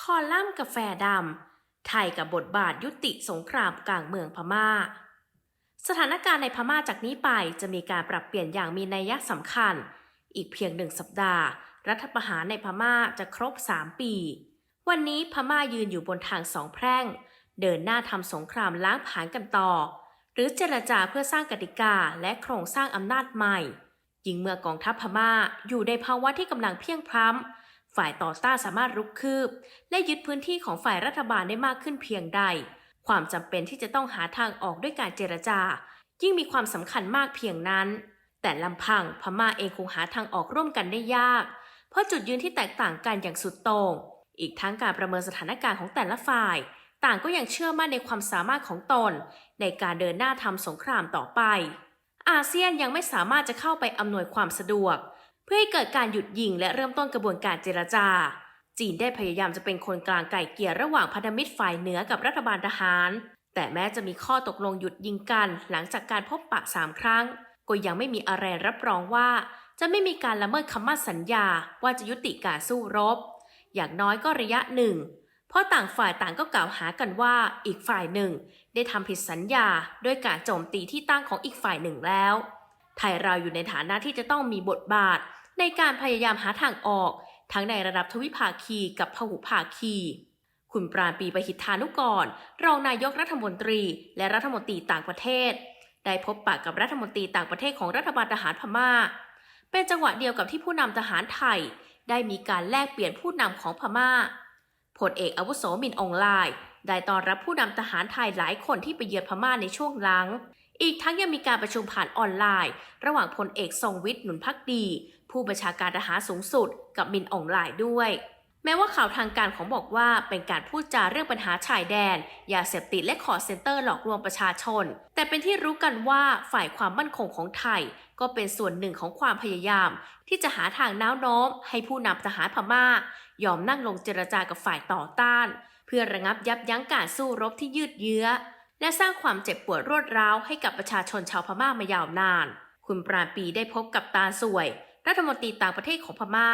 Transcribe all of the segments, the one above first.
คอลัมน์กาแฟดำไทยกับบทบาทยุติสงครามกลางเมืองพม่า สถานการณ์ในพม่าจากนี้ไปจะมีการปรับเปลี่ยนอย่างมีนัยสำคัญ อีกเพียงหนึ่งสัปดาห์ รัฐประหารในพม่าจะครบ 3 ปี วันนี้พม่ายืนอยู่บนทางสองแพร่ง เดินหน้าทำสงครามล้างผลาญกันต่อ หรือเจรจาเพื่อสร้างกติกาและโครงสร้างอำนาจใหม่ยิ่งเมื่อกองทัพพม่าอยู่ในภาวะที่กำลังเพียงพล้ำ ฝ่ายต่อต้านสามารถรุกคืบ และยึดพื้นที่ของฝ่ายรัฐบาลได้มากขึ้นเพียงใด ความจำเป็นที่จะต้องหาทางออกด้วยการเจรจา ยิ่งมีความสำคัญมากเพียงนั้น แต่ลำพังพม่าเองคงหาทางออกร่วมกันได้ยาก เพราะจุดยืนที่แตกต่างกันอย่างสุดโต่งอีกทั้งการประเมินสถานการณ์ของแต่ละฝ่าย ต่างก็ยังเชื่อมั่นในความสามารถของตน ในการเดินหน้าทำสงครามต่อไป อาเซียนยังไม่สามารถจะเข้าไปอำนวยความสะดวก เพื่อให้เกิดการหยุดยิงและเริ่มต้นกระบวนการเจรจา จีนได้พยายามจะเป็นคนกลางไก่เกลี่ยระหว่างพันธมิตรฝ่ายเหนือกับรัฐบาลทหาร แต่แม้จะมีข้อตกลงหยุดยิงกัน หลังจากการพบปะสามครั้ง ก็ยังไม่มีอะไรรับรองว่า จะไม่มีการละเมิดคำมั่นสัญญาว่าจะยุติการสู้รบ อย่างน้อยก็ระยะหนึ่งเพราะต่างฝ่ายต่างก็กล่าวหากันว่าอีกฝ่ายหนึ่ง ได้ทำผิดสัญญาด้วยการโจมตีที่ตั้งของอีกฝ่ายหนึ่งแล้ว ไทยเราอยู่ในฐานะที่จะต้องมีบทบาท ในการพยายามหาทางออก ทั้งในระดับทวิภาคีกับพหุภาคี คุณปราณปีประหิทธานุกร รองนายกรัฐมนตรี และรัฐมนตรีต่างประเทศ ได้พบปะกับรัฐมนตรีต่างประเทศของรัฐบาลทหารพม่า เป็นจังหวะเดียวกับที่ผู้นำทหารไทย ได้มีการแลกเปลี่ยนผู้นำของพม่าพลเอกอาวุโสมินอองไลน์ได้ต้อนรับผู้นำทหารไทยหลายคนที่ไปเยือนพม่าในช่วงหลัง อีกทั้งยังมีการประชุมผ่านออนไลน์ ระหว่างพลเอกทรงวิทย์หนุนพักดี ผู้บัญชาการทหารสูงสุด กับมินอองไลน์ด้วย แม้ว่าข่าวทางการของบอกว่าเป็นการพูดจาเรื่องปัญหาชายแดนยาเสพติดและคอร์เซนเตอร์หลอกลวงประชาชน แต่เป็นที่รู้กันว่าฝ่ายความมั่นคงของไทย ก็เป็นส่วนหนึ่งของความพยายาม ที่จะหาทางน้าวโน้ม ให้ผู้นำทหารพม่า ยอมนั่งลงเจรจากับฝ่ายต่อต้าน เพื่อระงับยับยั้งการสู้รบที่ยืดเยื้อ และสร้างความเจ็บปวดรวดร้าวให้กับประชาชนชาวพม่ามายาวนาน คุณปราปีได้พบกับตาสวย รัฐมนตรีต่างประเทศของพม่า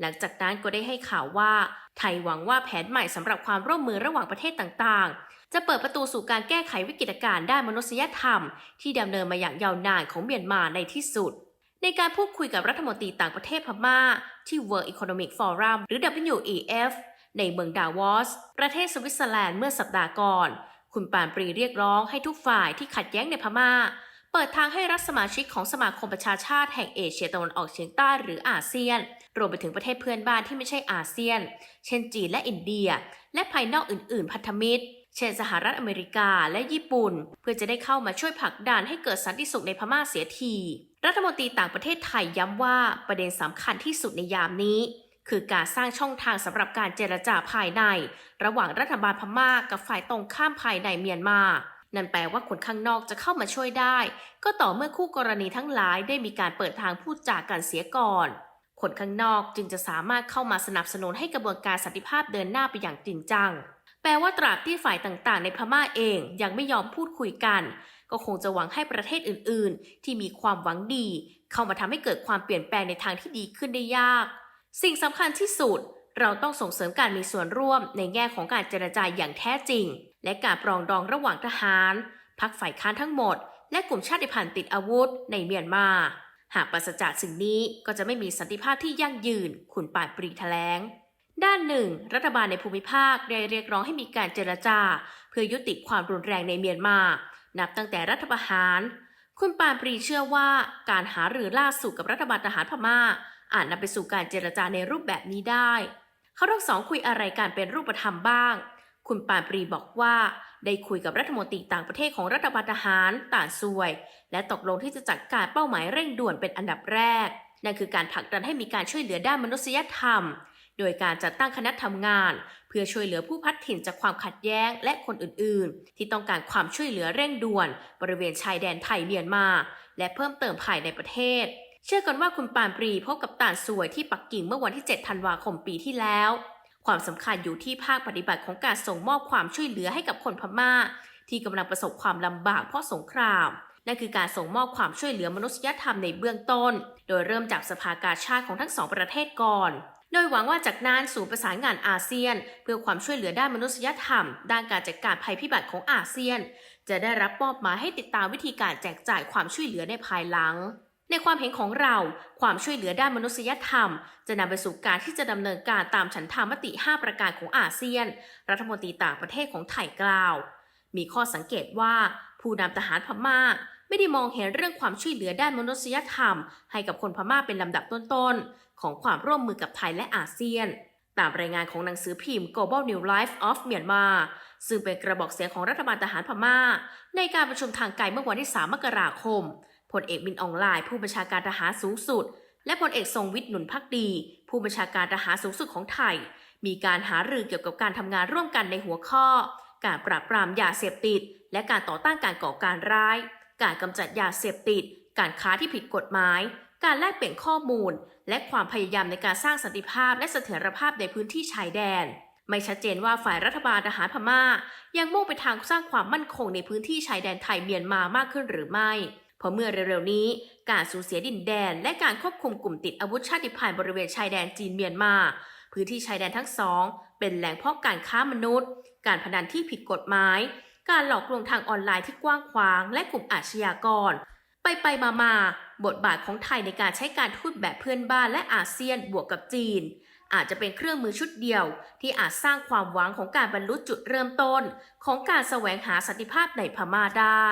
หลังจากนั้นก็ได้ให้ข่าวว่า ไทยหวังว่าแผนใหม่สำหรับความร่วมมือระหว่างประเทศต่างๆ จะเปิดประตูสู่การแก้ไขวิกฤตการณ์ด้านมนุษยธรรม ที่ดำเนินมาอย่างยาวนานของเมียนมาในที่สุดในการพูดคุยกับรัฐมนตรีต่างประเทศพม่า ที่ World Economic Forum หรือ WEF ในเมืองดาวอส ประเทศสวิตเซอร์แลนด์เมื่อสัปดาห์ก่อน คุณปานปรีเรียกร้องให้ทุกฝ่ายที่ขัดแย้งในพม่า เปิดทางให้รัฐสมาชิกของสมาคมประชาชาติแห่งเอเชียตะวันออกเฉียงใต้หรืออาเซียน รวมไปถึงประเทศเพื่อนบ้านที่ไม่ใช่อาเซียน เช่นจีนและอินเดีย และภายนอกอื่น ๆ พันธมิตร เช่นสหรัฐอเมริกาและญี่ปุ่น เพื่อจะได้เข้ามาช่วยผลักดันให้เกิดสันติสุขในพม่าเสียที รัฐมนตรีต่างประเทศไทยย้ำว่าประเด็นสำคัญที่สุดในยามนี้ คือการสร้างช่องทางสำหรับการเจรจาภายใน ระหว่างรัฐบาลพม่ากับฝ่ายตรงข้ามภายในเมียนมานั่นแปลว่าคนข้างนอกจะเข้ามาช่วยได้ ก็ต่อเมื่อคู่กรณีทั้งหลายได้มีการเปิดทางพูดจากันเสียก่อน คนข้างนอกจึงจะสามารถเข้ามาสนับสนุนให้กระบวนการสันติภาพเดินหน้าไปอย่างจริงจัง แปลว่าตราบที่ฝ่ายต่างๆ ในพม่าเองยังไม่ยอมพูดคุยกัน ก็คงจะหวังให้ประเทศอื่น ๆ ที่มีความหวังดี เข้ามาทำให้เกิดความเปลี่ยนแปลงในทางที่ดีขึ้นได้ยาก สิ่งสำคัญที่สุด เราต้องส่งเสริมการมีส่วนร่วมในแง่ของการเจรจาอย่างแท้จริง และการปรองดองระหว่างทหารพรรคฝ่ายค้านทั้งหมด และกลุ่มชาติพันธุ์ติดอาวุธในเมียนมา หากปราศจากสิ่งนี้ก็จะไม่มีสันติภาพที่ยั่งยืน คุณปานปรีแถลงด้านหนึ่ง รัฐบาลในภูมิภาคได้เรียกร้องให้มีการเจรจา เพื่อยุติความรุนแรงในเมียนมา นับตั้งแต่รัฐประหาร คุณปานปรีเชื่อว่าการหารือล่าสุดกับรัฐบาลทหารพม่า อาจนำไปสู่การเจรจาในรูปแบบนี้ได้ เขาทั้งสองคุยอะไรกันเป็นรูปธรรมบ้าง คุณปานปรีบอกว่า ได้คุยกับรัฐมนตรีต่างประเทศของรัฐบาลทหารต่านซวย และตกลงที่จะจัดการเป้าหมายเร่งด่วนเป็นอันดับแรก นั่นคือการผลักดันให้มีการช่วยเหลือด้านมนุษยธรรม โดยการจัดตั้งคณะทำงาน เพื่อช่วยเหลือผู้พัดถิ่นจากความขัดแย้งและคนอื่นๆ ที่ต้องการความช่วยเหลือเร่งด่วน บริเวณชายแดนไทยเมียนมา และเพิ่มเติมภายในประเทศ เชื่อกันว่าคุณปานปรีพบกับต่านสวยที่ปักกิ่งเมื่อวันที่ 7 ธันวาคมปีที่แล้ว ความสำคัญอยู่ที่ภาคปฏิบัติของการส่งมอบความช่วยเหลือให้กับคนพม่า ที่กำลังประสบความลำบากเพราะสงครามนั่นคือการส่งมอบความช่วยเหลือมนุษยธรรมในเบื้องต้น โดยเริ่มจากสภากาชาติของทั้งสองประเทศก่อน โดยหวังว่าจากนั้นศูนย์ประสานงานอาเซียน เพื่อความช่วยเหลือด้านมนุษยธรรม ด้านการจัดการภัยพิบัติของอาเซียน จะได้รับมอบหมายให้ติดตามวิธีการแจกจ่ายความช่วยเหลือในภายหลัง ในความเห็นของเรา ความช่วยเหลือด้านมนุษยธรรม จะนำไปสู่การที่จะดำเนินการตามฉันทามติ 5 ประการของอาเซียน รัฐมนตรีต่างประเทศของไทยกล่าว มีข้อสังเกตว่า ผู้นำทหารพม่า ไม่ได้มองเห็นเรื่องความช่วยเหลือด้านมนุษยธรรม ให้กับคนพม่าเป็นลำดับต้นๆ ของความร่วมมือกับไทยและอาเซียน ตามรายงานของหนังสือพิมพ์ Global New Life of Myanmar ซึ่งเป็นกระบอกเสียงของรัฐบาลทหารพม่า ในการประชุมทางไกลเมื่อวันที่ 3 มกราคม พลเอกมินอองไลน์ผู้บัญชาการทหารสูงสุด และพลเอกทรงวิทย์หนุนพักดี ผู้บัญชาการทหารสูงสุดของไทย มีการหารือเกี่ยวกับการทำงานร่วมกันในหัวข้อ การปราบปรามยาเสพติด และการต่อต้านการก่อการร้าย การกำจัดยาเสพติด การค้าที่ผิดกฎหมาย การแลกเปลี่ยนข้อมูล และความพยายามในการสร้างสันติภาพและเสถียรภาพในพื้นที่ชายแดนไม่ชัดเจนว่าฝ่ายรัฐบาลทหารพม่า ยังมุ่งไปทางสร้างความมั่นคงในพื้นที่ชายแดนไทยเมียนมามากขึ้นหรือไม่ เพราะเมื่อเร็วๆนี้การสูญเสียดินแดน และการควบคุมกลุ่มติดอาวุธชาติพันธุ์บริเวณชายแดนจีนเมียนมา พื้นที่ชายแดนทั้งสอง เป็นแหล่งเพาะการค้ามนุษย์ การพนันที่ผิดกฎหมาย การหลอกลวงทางออนไลน์ที่กว้างขวาง และกลุ่มอาชญากร ไปไปมามาบทบาทของไทยในการใช้การทูตแบบเพื่อนบ้านและอาเซียนบวกกับจีน อาจจะเป็นเครื่องมือชุดเดียว ที่อาจสร้างความหวังของการบรรลุจุดเริ่มต้น ของการแสวงหาสันติภาพในพม่าได้